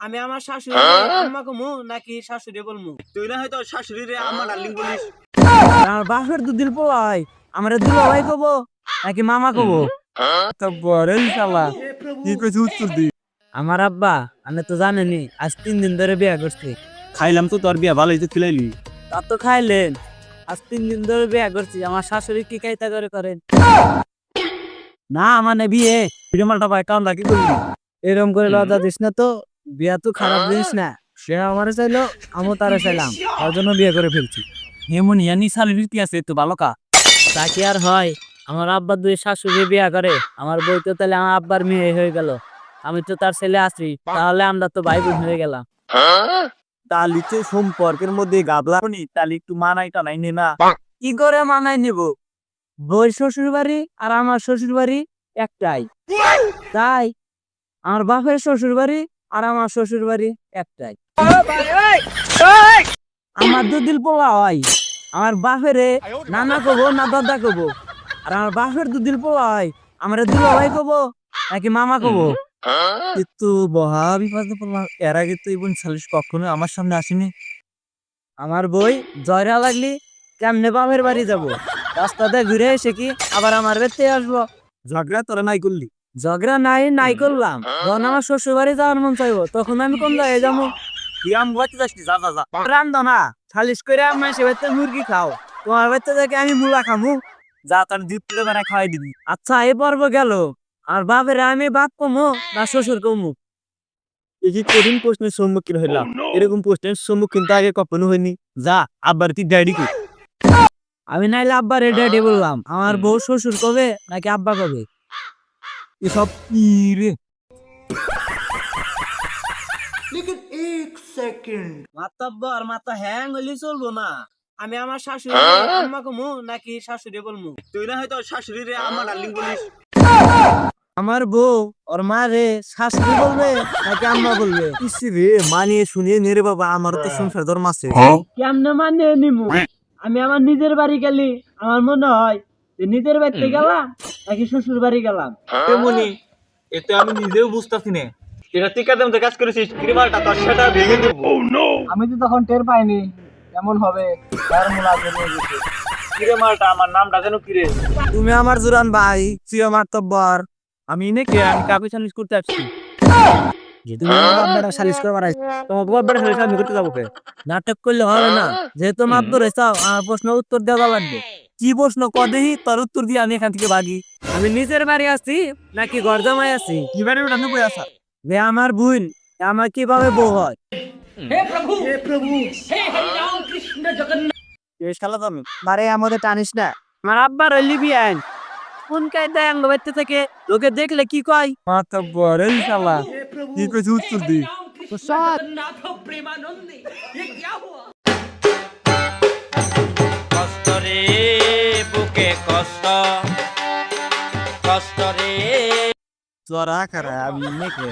আমি আমার শাশুড়ি আম্মা কমু নাকি শাশুড়ি বলমু তুই না হয়তো শাশুড়ি রে আমার ডার্লিং বলিস আমার বাপের দুদিল পোলাই। আমার দুলা ভাই কব নাকি মামা কব? তো বড় শালা। কি কইছিস উত্তর দি আমার আব্বা আমি তো জানেনি আজ তিন দিন ধরে বিয়া করছি। খাইলাম তো তোর বিয়া ভালোই তো খিলাইলি তা তো খাইলেন। আজ তিন দিন ধরে বিয়া করছি আমার শাশুড়ি কি কাইতা করে করেন? না মানে বিয়ে। বিড়মালটা ভাই কাম কি করলি? এরকম করে লজ্জা দিস না তো। বিয়া তো খারাপ জিনিস না। সে আমারে চাইলো আমিও তারে চাইলাম। তার জন্য বিয়ে করে ফেলছি। এমন ইয়ানি রীতি আছে তো ভালো কা? তা কি আর হয়? আমার আব্বার দুই শাশুড়ি বিয়া করে। আমার বই তো তাহলে আমার আব্বার মেয়ে হয়ে গেল। আমি তো তার ছেলে আসি তাহলে আমরা তো ভাই বোন হয়ে? গেলাম তালিতে সম্পর্কের মধ্যে গাবলা নি তালি একটু মানাই টানাই নে না। কি করে মানায় নিব? বই শ্বশুর বাড়ি আর আমার শ্বশুর বাড়ি একটাই তাই আমার বাপের শ্বশুর বাড়ি আর আমার শ্বশুর বাড়ি একটাই। আমার দুদিল পোলা হয়। আমার বাপেরে নানা কব, না দাদা কব। আর আমার বাপের দুদিল পোলা হয়। আমার দুলা ভাই কব, নাকি মামা কব। কিন্তু বহা বিপদে পড়লাম। এর আগে তো ইবন সালিশ কখনো আমার সামনে আসেনি। আমার বই জয়রা লাগলি, কেমনে বাপের বাড়ি যাব? রাস্তাতে ঘুরে এসে কি আবার আমার বেতে আসব? ঝগড়া তোরা নাই করলি। ঝগড়া নাই নাই করলাম। যখন আমার শ্বশুর বাড়ি যাওয়ার মন চাইব তখন আমি কোন জায়গায় যাব? তুই আম বাচ্চা যাসনি যা যা যা। রান্ধো না সালিশ করে আমার সে বাড়িতে মুরগি খাও। তোমার বাড়িতে থেকে আমি মুলা খামু। যা তার দ্বীপ তুলে বেড়া খাওয়াই দিবি। আচ্ছা এই পর্ব গেল। আর বাপের আমি বাপ কমু না শ্বশুর কমু? এই কি কঠিন প্রশ্নের সম্মুখীন হইলাম। এরকম প্রশ্নের সম্মুখীন তো আগে কখনো হয়নি যা আবার তুই ডায়েরি আমি নাইলে আব্বা রে ড্যাডি বললাম। আমার বউ শ্বশুর কবে নাকি আব্বা কবে? এসব কি রে মাতাব্বর মাথা হ্যাং হইলে চলবো না। আমি আমার শাশুড়ি আম্মা কমু নাকি শাশুড়ি বলমু? তুই না হয়তো শাশুড়ি রে আমার ডার্লিং বলিস। আমার বউ ওর মা রে শাশুড়ি বলবে নাকি আম্মা বলবে? ইসি রে মানিয়ে শুনিয়ে নে রে বাবা আমার তো সংসার ধর্ম আছে। কেমনে মানে নিমু? আমি আমার নিজের বাড়ি গেলি আমার মনে হয় যে নিজের বাড়িতে গেলাম নাকি শ্বশুর বাড়ি গেলাম তেমনি এতে আমি নিজেও বুঝতেছি না। এটা টিকা দেম কাজ করেছিস ক্রিমালটা তোর সেটা ভেঙে দেবো। আমি তো তখন টের পাইনি কেমন হবে তার মুলা বেরিয়ে গেছে। কিরে মালটা আমার নামটা যেন কিরে তুমি আমার জুরান ভাই তুই আমার তব্বর আমি নাকি আমি কাকু সালিশ করতে আসছি। যে তুমি আমার। তোমার সালিশ আমি করতে যাব নাটক করলে হবে না। যেহেতু মাপ ধরে প্রশ্ন উত্তর দেওয়া লাগবে। কি প্রশ্ন কদেহি তোর উত্তর দিয়ে আমি এখান থেকে ভাগি আমি নিজের বাড়ি আছি নাকি ঘর জামাই আছি? কি বারে ওটা আসা যে আমার বোন আমার কীভাবে বউ হয়? এই শালা দামি মারে আমাদের টানিস না। আমার আব্বার ওই লিবিয়ান কোন কায়দায় আঙ্গ বাড়তে থেকে লোকে দেখলে কি কয়? মাথা বড় এই শালা। কি কইছিস উত্তর দি? সৎ কষ্ট কষ্ট রে। তোরা খারা আমি নাকি